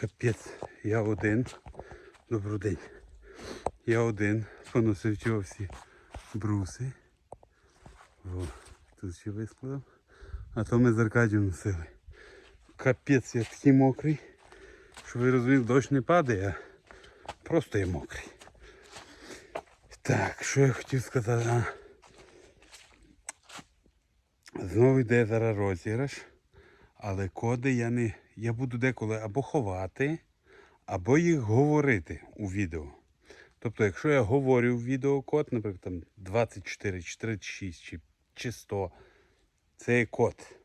Капець, я один. Добрий день. Я один. Поносив цього всі бруси. О, тут ще вискладав. А то ми з Аркадієм носили. Капець, я такий мокрий. Що ви розуміли, дощ не падає, а просто я мокрий. Так, що я хотів сказати? Знову йде зараз розіграш. Але коди я не. Я буду деколи або ховати, або їх говорити у відео. Тобто, якщо я говорю в відео код, наприклад, там 24, чи 36 чи, чи 100, це є код.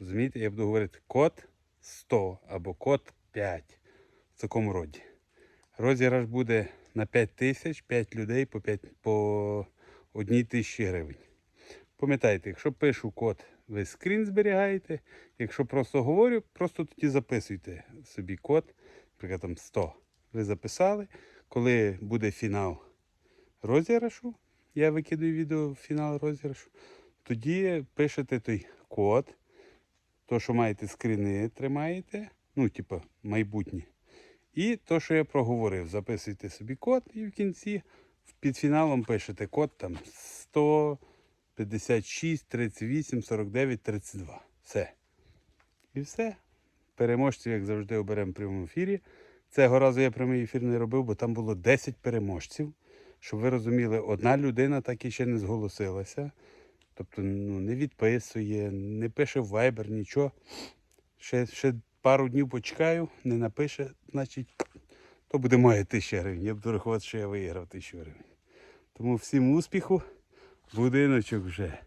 Розумієте, я буду говорити код 100 або код 5 в такому роді. Розіграш буде на 5 тисяч, 5 людей по, 5, по 1 тисячі гривень. Пам'ятайте, якщо пишу код, ви скрін зберігаєте. Якщо просто говорю, просто тоді записуйте собі код, наприклад, там 100. Ви записали. Коли буде фінал розіграшу, я викидаю відео фінал розіграшу, тоді пишете той код, то, що маєте скріни, тримаєте, ну, типу, майбутнє. І то, що я проговорив, записуйте собі код і в кінці під фіналом пишете код там 100. 56, 38, 49, 32. Все. І все. Переможців, як завжди, оберемо в прямому ефірі. Цього разу я прямий ефір не робив, бо там було 10 переможців. Щоб ви розуміли, одна людина так і ще не зголосилася. Тобто ну, не відписує, не пише в Viber, нічого. Ще, ще пару днів почекаю, не напише, значить, то буде моя тисяча гривень. Я буду рахувати, що я виграв тисячу гривень. Тому всім успіху. Будиночок вже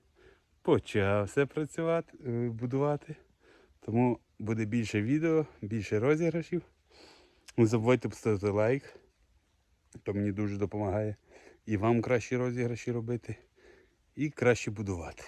почався працювати, е, будувати. Тому буде більше відео, більше розіграшів. Не забувайте поставити лайк. То мені дуже допомагає. І вам кращі розіграші робити. І краще будувати.